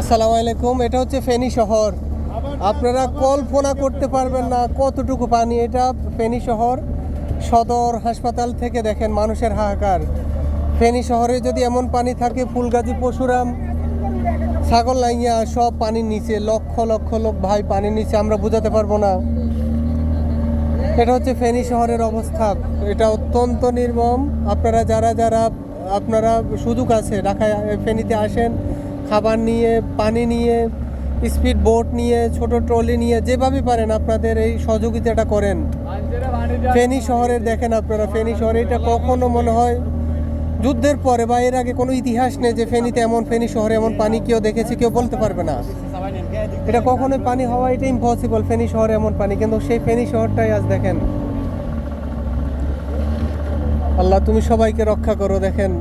আসসালামু আলাইকুম, এটা হচ্ছে ফেনী শহর। আপনারা কল্পনা করতে পারবেন না কতটুকু পানি এটা ফেনী শহর সদর হাসপাতাল থেকে দেখেন মানুষের হাহাকার। ফেনী শহরে যদি এমন পানি থাকে, ফুলগাজী, পশুরাম, ছাগল লাইয়া সব পানির নিচে, লক্ষ লক্ষ লোক ভাই পানির নিচে, আমরা বোঝাতে পারব না। এটা হচ্ছে ফেনী শহরের অবস্থা। এটা অত্যন্ত নির্মম। আপনারা যারা যারা, আপনারা সুযোগ আছে ঢাকায়, ফেনীতে আসেন খাবার নিয়ে, পানি নিয়ে স্পিড বোট নিয়ে, ছোট ট্রলি নিয়ে, যেভাবে পারেন আপনাদের এই সহযোগিতাটা করেন। ফেনী শহরের দেখেন আপনারা, ফেনী শহরে এটা কখনো মনে হয় যুদ্ধের পরে বা এর আগে কোনো ইতিহাস নেই যে ফেনীতে এমন, ফেনী শহরে এমন পানি কেউ দেখেছে, কেউ বলতে পারবে না। এটা কখনোই পানি হওয়া, এটা ইম্পসিবল ফেনী শহরে এমন পানি, কিন্তু সেই ফেনী শহরটাই আজ দেখেন। আল্লাহ, তুমি সবাইকে রক্ষা করো, দেখেন।